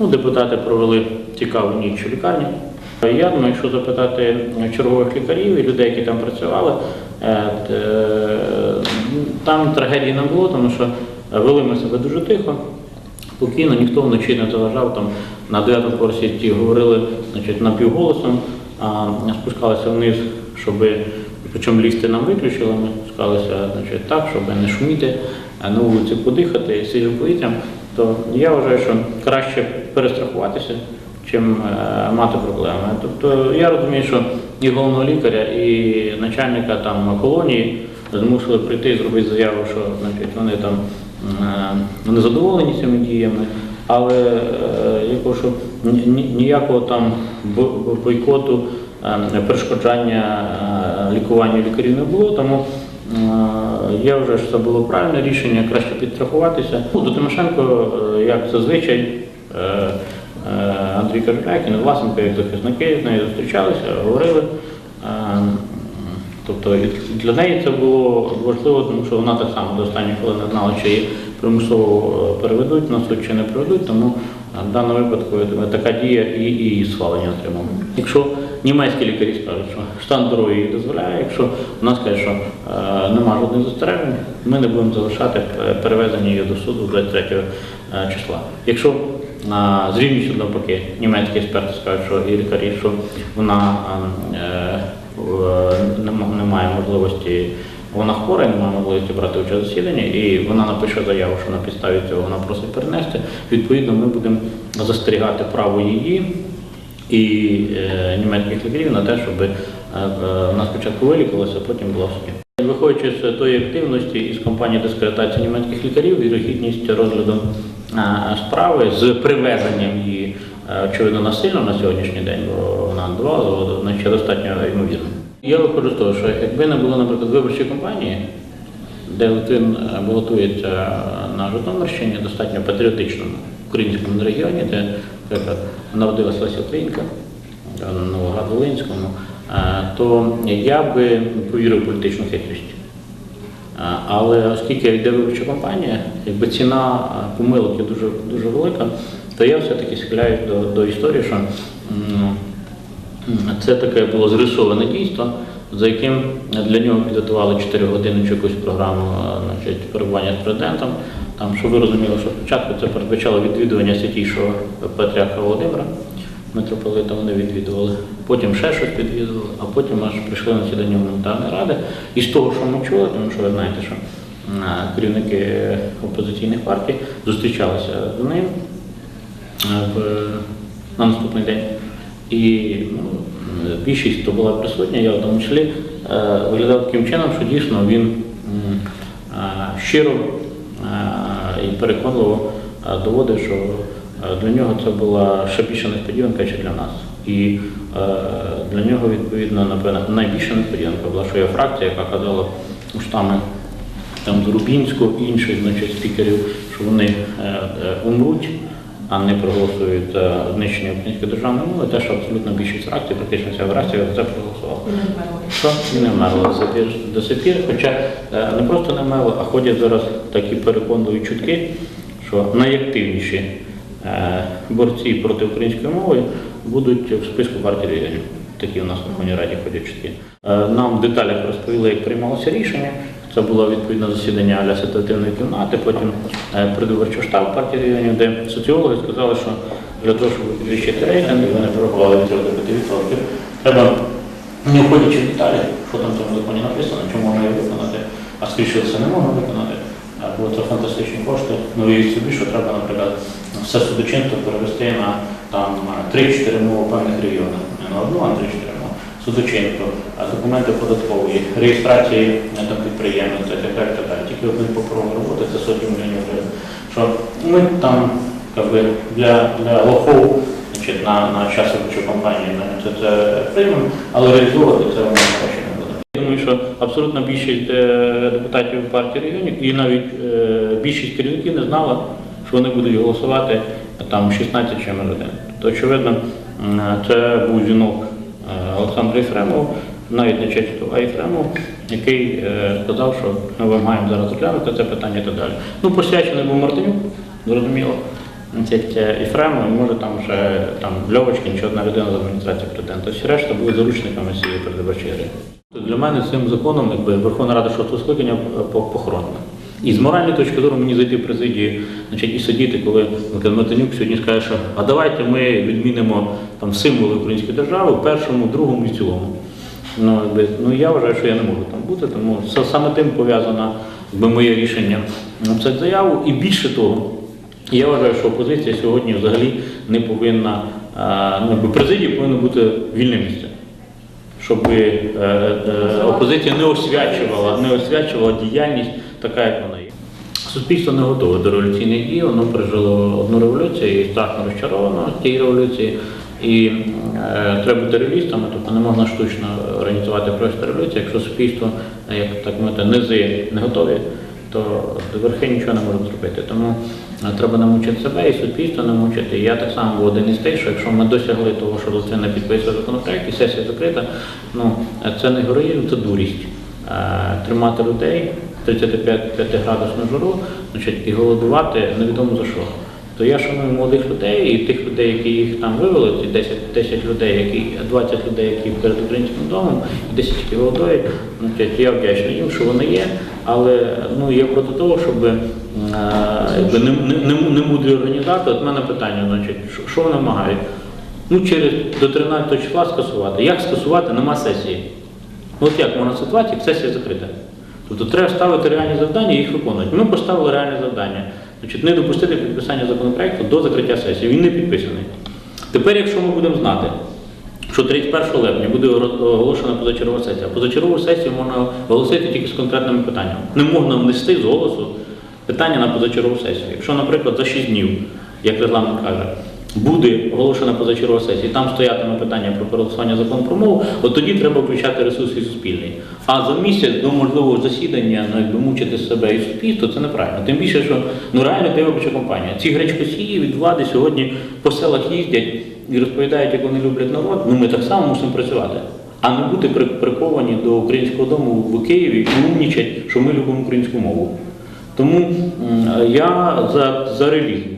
Ну, депутати провели цікаву ніч у лікарні. Я думаю, якщо запитати чергових лікарів і людей, які там працювали, е, е, там трагедії не було, тому що вели ми себе дуже тихо, спокійно, ніхто вночі не заважав. Там на дев'ятому поверсі ті говорили значить, напівголосом, а спускалися вниз, щоб причому ліфти нам виключили, ми спускалися значить, так, щоб не шуміти, на вулиці подихати свіжим повітрям. То я вважаю, що краще перестрахуватися, чим е, мати проблеми. Тобто я розумію, що і головного лікаря, і начальника там колонії змусили прийти і зробити заяву, що значить, вони там е, вони задоволені цими діями, але е, я кажу, що ні- ні- ніякого там бо- бо- бойкоту, е, перешкоджання лікуванню лікарів не було, тому я вважаю, що це було правильне рішення, краще підстрахуватися. Ну, До Тимошенко, е, як зазвичай, е, е, Андрій Карпякін, Власенко, як захисники з нею зустрічалися, говорили. Е, Тобто для неї це було важливо, тому що вона так само до останньої хвилини знала, чи її примусово е, переведуть на суд чи не переведуть, тому е, в даному випадку така дія і, і її схвалення отримала. Якщо німецькі лікарі скажуть, що стан здоров'я їй дозволяє, якщо вона скаже, що е, нема жодних застережень, ми не будемо залишати е, перевезення її до суду 23 е, числа. Якщо а, з рівністю навпаки, німецькі експерти скажуть, що і лікарі, що вона е, в- нема- немає можливості, вона хвора, і немає можливості брати участь засіданні, і вона напише заяву, що на підставі цього вона просить перенести. Відповідно, ми будемо застерігати право її і е, німецьких лікарів на те, щоб е, вона спочатку вилікувалася, а потім була в суді. Виходячи з тої активності із компанії дискредитації німецьких лікарів, вірогідність розгляду е, справи з привезенням її очевидно насильно на сьогоднішній день, бо вона два значить достатньо ймовірно. Я виходжу з того, що якби не було, наприклад, виборчої кампанії, де Литвин балотується на Житомирщині, достатньо патріотичному українському регіоні, де наприклад, народилася Леся Українка, на Новоград-Волинському, е, то я би повірив політичну хитрість. Але оскільки йде виборча кампанія, якби ціна помилок є дуже, дуже велика, то я все-таки схиляюсь до, до історії, що це таке було зрисоване дійство, за яким для нього підготували 4 години чи якусь програму значить, перебування з президентом. Там, щоб ви розуміли, що спочатку це передбачало відвідування святійшого патріарха Володимира, митрополита вони відвідували, потім ще щось відвідували, а потім аж прийшли на засідання гуманітарної ради. І з того, що ми чули, тому що ви знаєте, що керівники опозиційних партій зустрічалися з ним на наступний день. І ну, більшість, хто була присутня, я в тому числі, е, виглядав таким чином, що дійсно він щиро і переконливо доводить, доводив, що е, для нього це була ще більша несподіванка, ніж для нас. І е, для нього, відповідно, напевно, найбільша несподіванка була, що є фракція, яка казала штами там з Рубінського і інших значить, спікерів, що вони е, е, умруть, а не проголосують за знищення української державної мови, те, що абсолютно більшість фракцій, практично вся фракція за це проголосувала. Що і не вмерла до сих пір- хоча е, не просто не вмерла, а ходять зараз такі переконливі чутки, що найактивніші е, борці проти української мови будуть в списку партії регіонів. Такі у нас в Верховній Раді ходять чутки. Е, Нам в деталях розповіли, як приймалося рішення. Це було відповідне засідання аля ситуативної кімнати, потім е, штаб партії регіонів, де соціологи сказали, що для того, щоб підвищити рейтинг, вони порахували від 3 до 5%, треба не входячи в деталі, що там в цьому законі написано, чому можна її виконати, а скоріше все не можна виконати, бо це фантастичні кошти. Ну і собі, що треба, наприклад, все судочинство перевести на 3-4 мови в певних регіонах. Не на одну, а на 3-4 а документи податкової, реєстрації е, там, підприємниця, так далі, так далі. Тільки один паперовий роботи це сотні мільйонів гривень. Що ми там би, для, для лохов значить, на, на час виборчої кампанії ми це, це приймемо, але реалізовувати це вони гроші не буде. Я думаю, що абсолютно більшість е, депутатів партії регіонів і навіть е, більшість керівників не знала, що вони будуть голосувати там 16 чимось годин. Тобто, очевидно, це був дзвінок Олександру Єфремову, навіть не честь, а Єфремов, який е, сказав, що ми вимагаємо зараз розглянути це питання і так далі. Ну, посвячений був Мартинюк, зрозуміло. значить, е, і може там вже там Льовочкин чи одна людина з адміністрації президента. Всі решта були заручниками цієї передвиборчої гри. Для мене цим законом якби, Верховна Рада шостого скликання е, похоронена. І з моральної точки зору мені зайти в президію значить, і сидіти, коли Матенюк сьогодні скаже, що а давайте ми відмінимо там символи української держави в першому, другому і цілому. Ну, якби, ну я вважаю, що я не можу там бути, тому саме тим пов'язано моє рішення написати заяву. І більше того, я вважаю, що опозиція сьогодні взагалі не повинна, е, ну, якби президії повинно бути вільне місце щоб е, е, опозиція не освячувала, не освячувала діяльність така, як вона є. Суспільство не готове до революційних дій, воно пережило одну революцію і страшно розчаровано тієї революції. І е, треба бути реалістами, тобто не можна штучно організувати просто революцію. Якщо суспільство, як так мовити, низи не готові, то верхи нічого не можуть зробити. Тому е, треба намучити себе і суспільство намучити. І я так само був один із тих, що якщо ми досягли того, що Литвина підписує законопроект і сесія закрита, ну е, це не героїзм, це дурість. Е, Тримати людей 35-градусну жару, значить, і голодувати невідомо за що. То я шаную молодих людей і тих людей, які їх там вивели, ці 10, 10 людей, які 20 людей, які перед українським домом, і 10 які голодують. Я вдячний їм, що вони є, але ну я проти того, щоб е, якби не, не, не, мудрі організатори. От мене питання, значить, що вони вимагають? Ну, через до 13 числа скасувати. Як скасувати? Нема сесії. От як можна ситуація, як сесія закрита. Тобто треба ставити реальні завдання і їх виконувати. Ми поставили реальне завдання. Значить, не допустити підписання законопроекту до закриття сесії. Він не підписаний. Тепер, якщо ми будемо знати, що 31 липня буде оголошена позачергова сесія, позачергову сесію можна оголосити тільки з конкретними питаннями. Не можна внести з голосу питання на позачергову сесію. Якщо, наприклад, за 6 днів, як регламент каже, буде оголошена позачергова сесія, там стоятиме питання про переголосування закону про мову, от тоді треба включати ресурси суспільний. А за місяць до можливого засідання ну, якби мучити себе і суспільство, це неправильно. Тим більше, що ну реально це виборча компанія. Ці гречкосії від влади сьогодні по селах їздять і розповідають, як вони люблять народ. Ну ми так само мусимо працювати. А не бути при- приковані до українського дому в Києві і умнічать, що ми любимо українську мову. Тому я за, за реалізм.